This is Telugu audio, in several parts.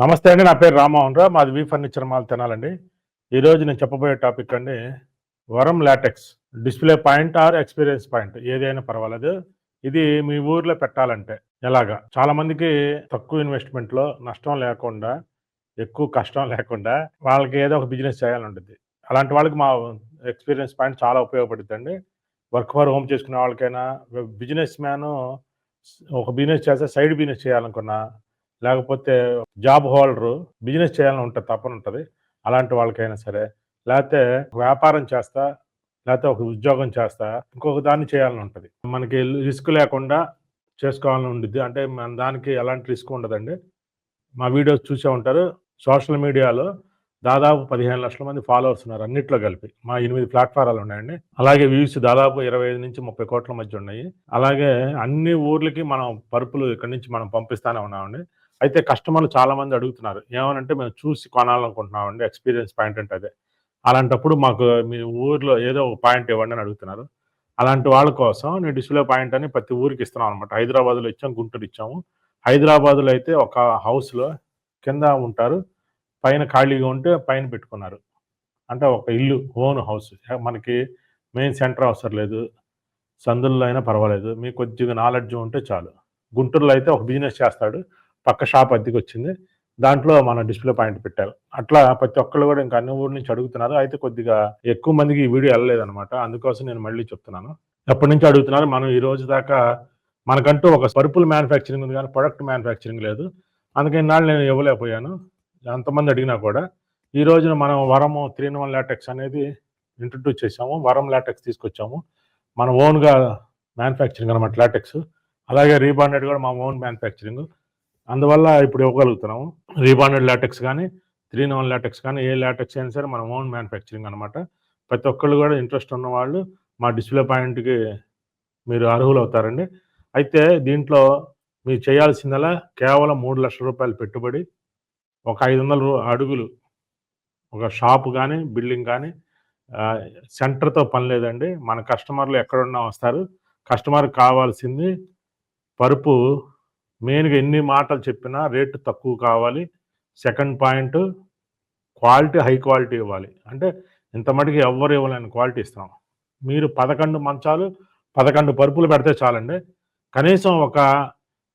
నమస్తే అండి నా పేరు రామ్మోహన్ రావు. మాది వి ఫర్నిచర్ మాల్ తినాలండి. ఈరోజు నేను చెప్పబోయే టాపిక్ అండి Varam latex. Display point or experience point? ఏదైనా పర్వాలేదు. ఇది మీ ఊర్లో పెట్టాలంటే ఎలాగా? చాలా మందికి తక్కువ ఇన్వెస్ట్మెంట్లో నష్టం లేకుండా ఎక్కువ కష్టం లేకుండా వాళ్ళకి ఏదో ఒక బిజినెస్ చేయాలని ఉంటుంది అలాంటి వాళ్ళకి మా ఎక్స్పీరియన్స్ పాయింట్ చాలా ఉపయోగపడుతుంది వర్క్ ఫర్ హోమ్ చేసుకునే వాళ్ళకైనా బిజినెస్ మ్యాన్ ఒక బిజినెస్ చేస్తే సైడ్ బిజినెస్ చేయాలనుకున్నా లేకపోతే జాబ్ హోల్డర్ బిజినెస్ చేయాలని ఉంటుంది తప్పని ఉంటుంది. అలాంటి వాళ్ళకైనా సరే లేకపోతే వ్యాపారం చేస్తా లేకపోతే ఒక ఉద్యోగం చేస్తా ఇంకొక దాన్ని చేయాలని ఉంటుంది. మనకి రిస్క్ లేకుండా చేసుకోవాలని ఉండిద్ది. అంటే మన దానికి ఎలాంటి రిస్క్ ఉండదండి. మా వీడియోస్ చూసే ఉంటారు. సోషల్ మీడియాలో దాదాపు పదిహేను లక్షల మంది ఫాలోవర్స్ ఉన్నారు. అన్నిట్లో కలిపి. మా ఎనిమిది ప్లాట్ఫారాలు ఉన్నాయండి. అలాగే వ్యూస్ దాదాపు ఇరవై ఐదు నుంచి ముప్పై కోట్ల మధ్య ఉన్నాయి. అలాగే అన్ని ఊర్లకి మనం పరుపులు ఇక్కడి నుంచి మనం పంపిస్తానే ఉన్నామండి. అయితే కస్టమర్లు చాలామంది అడుగుతున్నారు ఏమనంటే మేము చూసి కొనాలనుకుంటున్నామండి ఎక్స్పీరియన్స్ పాయింట్ అంటే అదే. అలాంటప్పుడు మాకు మీ ఊర్లో ఏదో ఒక పాయింట్ ఇవ్వండి అని అడుగుతున్నారు. అలాంటి వాళ్ళ కోసం నేను డిస్ప్లే పాయింట్ అని ప్రతి ఊరికి ఇస్తున్నాం అనమాట హైదరాబాద్లో ఇచ్చాము గుంటూరు ఇచ్చాము. హైదరాబాద్లో అయితే ఒక హౌస్లో కింద ఉంటారు పైన ఖాళీగా ఉంటే పైన పెట్టుకున్నారు. అంటే ఒక ఇల్లు ఓన్ హౌస్. మనకి మెయిన్ సెంటర్ అవసరం లేదు సందుల్లో అయినా పర్వాలేదు. మీకు కొద్దిగా నాలెడ్జ్ ఉంటే చాలు. గుంటూరులో అయితే ఒక బిజినెస్ చేస్తాడు పక్క షాప్ అద్దెకి వచ్చింది దాంట్లో మన డిస్ప్లే పాయింట్ పెట్టారు. అట్లా ప్రతి ఒక్కళ్ళు కూడా ఇంకా అన్ని ఊరి నుంచి అడుగుతున్నారు. అయితే కొద్దిగా ఎక్కువ మందికి ఈ వీడియో వెళ్ళలేదన్నమాట అందుకోసం నేను మళ్ళీ చెప్తున్నాను. ఎప్పటి నుంచి అడుగుతున్నారు. మనం ఈ రోజు దాకా మనకంటూ ఒక పరుపుల్ మ్యానుఫ్యాక్చరింగ్ ఉంది కానీ ప్రొడక్ట్ మ్యానుఫ్యాక్చరింగ్ లేదు. అందుకని నాళ్ళు నేను ఇవ్వలేకపోయాను. ఎంతమంది అడిగినా కూడా ఈ రోజున మనం Varam three in one latex అనేది ఇంట్రడ్యూస్ చేసాము వరం లాటెక్స్ తీసుకొచ్చాము. మన ఓన్గా మ్యానుఫ్యాక్చరింగ్ అనమాట లాటెక్స్. అలాగే రీబాండెడ్ కూడా మా ఓన్ మ్యానుఫ్యాక్చరింగ్. అందువల్ల ఇప్పుడు ఇవ్వగలుగుతున్నాము. రీబాండెడ్ లాటెక్స్ కానీ త్రీ నోన్ లాటెక్స్ కానీ ఏ లాటెక్స్ అయినా సరే మన ఓన్ మ్యానుఫ్యాక్చరింగ్ అనమాట ప్రతి ఒక్కళ్ళు కూడా ఇంట్రెస్ట్ ఉన్న వాళ్ళు మా డిస్ప్లే పాయింట్కి మీరు అర్హులు అవుతారండి అయితే దీంట్లో మీరు చేయాల్సిందలా కేవలం మూడు లక్షల రూపాయలు పెట్టుబడి ఒక ఐదు వందల అడుగులు ఒక షాప్ కానీ బిల్డింగ్ కానీ సెంటర్తో పని లేదండి. మన కస్టమర్లు ఎక్కడున్నా వస్తారు. కస్టమర్ కావాల్సింది పరుపు మెయిన్గా ఎన్ని మాటలు చెప్పినా రేటు తక్కువ కావాలి. Second point quality high quality ఇవ్వాలి. అంటే ఇంత మటుకు ఎవ్వరు ఇవ్వలేని క్వాలిటీ ఇస్తాం. మీరు పదకొండు మంచాలు పదకొండు పరుపులు పెడితే చాలండి. కనీసం ఒక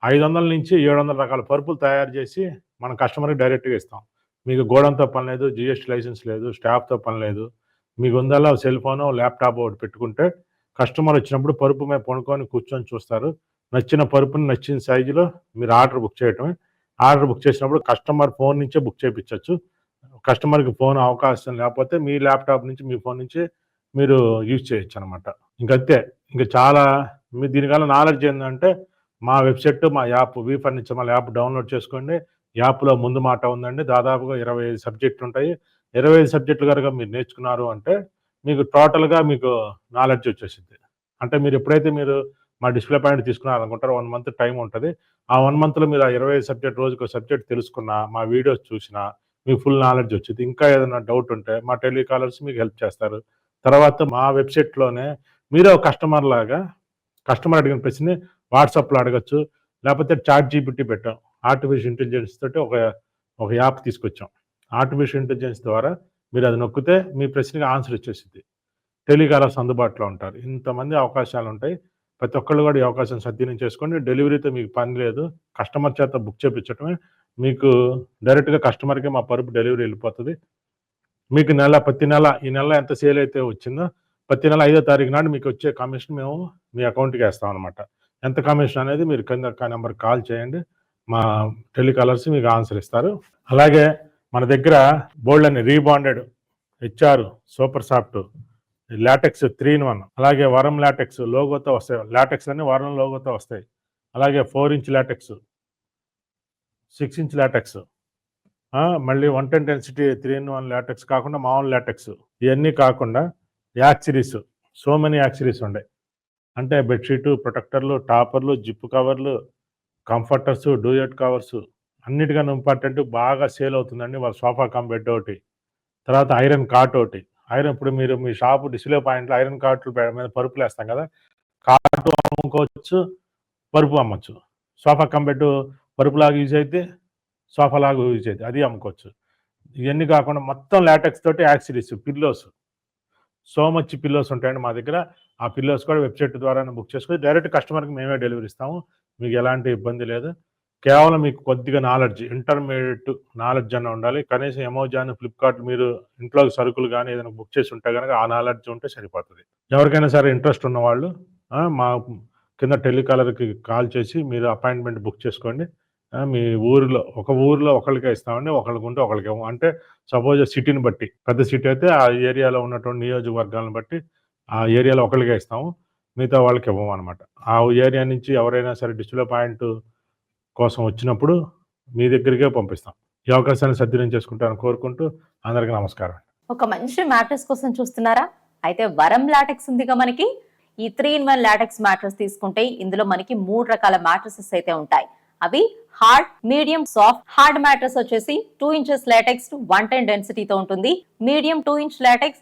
ఐదు వందల నుంచి ఏడు వందల రకాల పరుపులు తయారు చేసి మన కస్టమర్కి డైరెక్ట్గా ఇస్తాం. మీకు గోడంతో పని లేదు జిఎస్టీ లైసెన్స్ లేదు స్టాఫ్తో పని లేదు. మీకు ఉందల్లా సెల్ ఫోను ల్యాప్టాప్ ఒకటి పెట్టుకుంటే కస్టమర్ వచ్చినప్పుడు పరుపు మీద పనుకొని కూర్చొని చూస్తారు. నచ్చిన పరుపుని నచ్చిన సైజులో మీరు ఆర్డర్ బుక్ చేయటమే. ఆర్డర్ బుక్ చేసినప్పుడు కస్టమర్ ఫోన్ నుంచే బుక్ చేయించవచ్చు కస్టమర్కి ఫోన్ అవకాశం లేకపోతే మీ ల్యాప్టాప్ నుంచి మీ ఫోన్ నుంచి మీరు యూజ్ చేయొచ్చు అనమాట ఇంకంతే. ఇంకా చాలా మీ దీనికల్ల నాలెడ్జ్ ఏంటంటే మా వెబ్సైట్ మా యాప్ వీఫర్ ఫర్నిచర్ మా యాప్ డౌన్లోడ్ చేసుకోండి. యాప్లో ముందు మాట ఉందండి. దాదాపుగా ఇరవై ఐదు సబ్జెక్టులు ఉంటాయి. ఇరవై ఐదు సబ్జెక్టులు కనుక మీరు నేర్చుకున్నారు అంటే మీకు టోటల్గా మీకు నాలెడ్జ్ వచ్చేసింది అంటే మీరు ఎప్పుడైతే మీరు మా డిస్ప్లే పాయింట్ తీసుకున్నారనుకుంటారు. వన్ మంత్ టైం ఉంటుంది. ఆ వన్ మంత్లో మీరు ఆ ఇరవై సబ్జెక్ట్ రోజుకు సబ్జెక్ట్ తెలుసుకున్నా మా వీడియోస్ చూసినా మీకు ఫుల్ నాలెడ్జ్ వచ్చింది. ఇంకా ఏదైనా డౌట్ ఉంటే మా టెలికాలర్స్ మీకు హెల్ప్ చేస్తారు. తర్వాత మా వెబ్సైట్లోనే మీరే ఒక కస్టమర్ లాగా కస్టమర్ అడిగిన ప్రశ్న వాట్సాప్లో అడగచ్చు. లేకపోతే చాట్ జీపీటీ పెట్టాం. ఆర్టిఫిషియల్ ఇంటెలిజెన్స్ తోటి ఒక ఒక యాప్ తీసుకొచ్చాం. ఆర్టిఫిషియల్ ఇంటెలిజెన్స్ ద్వారా మీరు అది నొక్కితే మీ ప్రశ్నకి ఆన్సర్ వచ్చేసింది టెలికాలర్స్ అందుబాటులో ఉంటారు. ఇంతమంది అవకాశాలు ఉంటాయి ప్రతి ఒక్కళ్ళు కూడా ఈ అవకాశం సద్వినియోగం చేసుకోండి. డెలివరీతో మీకు పని లేదు. కస్టమర్ చేత బుక్ చేయించడమే మీకు డైరెక్ట్గా కస్టమర్కి మా పరుపు డెలివరీ వెళ్ళిపోతుంది. మీకు నెల ప్రతి నెల ఈ నెల ఎంత సేల్ అయితే వచ్చిందో ప్రతి నెల ఐదో తారీఖు నాడు మీకు వచ్చే కమిషన్ మేము మీ అకౌంట్కి వేస్తాం అనమాట ఎంత కమిషన్ అనేది మీరు కింద నెంబర్ కాల్ చేయండి. మా టెలికాలర్స్ మీకు ఆన్సర్ ఇస్తారు. అలాగే మన దగ్గర బోల్డ్ అని rebonded HR super soft latex three in one. అలాగే వరం లాటెక్స్ లోగోతో వస్తాయి. లాటెక్స్ అన్ని వరం లోగోతో వస్తాయి. అలాగే four inch latex six inch latex మళ్ళీ one ten density three in one latex కాకుండా మామూలు లాటెక్స్ ఇవన్నీ కాకుండా యాక్సిరీస్ సో మెనీ యాక్సిరీస్ ఉన్నాయి అంటే బెడ్షీటు ప్రొటెక్టర్లు టాపర్లు జిప్ కవర్లు కంఫర్టర్స్ డూయట్ కవర్స్ అన్నిటికన్నా ఇంపార్టెంట్ బాగా సేల్ అవుతుందండి వాళ్ళ సోఫా కమ్ బెడ్ ఒకటి. తర్వాత ఐరన్ కాట్ ఒకటి. ఐరన్ ఇప్పుడు మీరు మీ షాప్ డిస్ప్లే పాయింట్లో ఐరన్ కార్ట్లు మీద పరుపులు వేస్తాం కదా? కార్టు అమ్ముకోవచ్చు పరుపు అమ్మచ్చు. సోఫా కంపెట్టు పరుపులాగా యూజ్ అయితే సోఫా లాగా యూజ్ అయితే అది అమ్ముకోవచ్చు. ఇవన్నీ కాకుండా మొత్తం లాటెక్స్ తోటి accessories pillows so much pillows ఉంటాయండి మా దగ్గర. ఆ పిల్లోస్ కూడా వెబ్సైట్ ద్వారా బుక్ చేసుకొని డైరెక్ట్ కస్టమర్కి మేమే డెలివరీ ఇస్తాము. మీకు ఎలాంటి ఇబ్బంది లేదు. కేవలం మీకు కొద్దిగా నాలెడ్జ్ ఇంటర్మీడియట్ నాలెడ్జ్ అన్న ఉండాలి. కనీసం అమెజాన్ ఫ్లిప్కార్ట్ మీరు ఇంట్లో సరుకులు కానీ ఏదైనా బుక్ చేసి ఉంటే కనుక ఆ నాలెడ్జ్ ఉంటే సరిపోతుంది. ఎవరికైనా సరే ఇంట్రెస్ట్ ఉన్న వాళ్ళు మా కింద టెలికాలర్కి కాల్ చేసి మీరు అపాయింట్మెంట్ బుక్ చేసుకోండి. మీ ఊరిలో ఒక ఊరిలో ఒకరికే ఇస్తామండి ఒకరికి ఉంటే ఒకరికి ఇవ్వం. అంటే సపోజ్ సిటీని బట్టి పెద్ద సిటీ అయితే ఆ ఏరియాలో ఉన్నటువంటి నియోజకవర్గాలను బట్టి ఆ ఏరియాలో ఒకరికే ఇస్తాము మిగతా వాళ్ళకి ఇవ్వము అనమాట ఆ ఏరియా నుంచి ఎవరైనా సరే డిస్ప్లే పాయింట్ కోసం వచ్చినప్పుడు మీ దగ్గరికే పంపిస్తాం. ఈ అవకాశాన్ని సద్వినియోగం చేసుకుంటారని కోరుకుంటూ అందరికీ నమస్కారం. ఒక మంచి మ్యాట్రెస్ కోసం చూస్తున్నారా? అయితే వరం లాటెక్స్ ఉందిగా మనకి. ఈ three in one latex mattress తీసుకుంటే ఇందులో మనకి మూడు రకాల మ్యాట్రసెస్ అయితే ఉంటాయి. అవి hard medium soft. Hard mattress వచ్చేసి two inches latex one ten డెన్సిటీతో ఉంటుంది. Medium two inch latex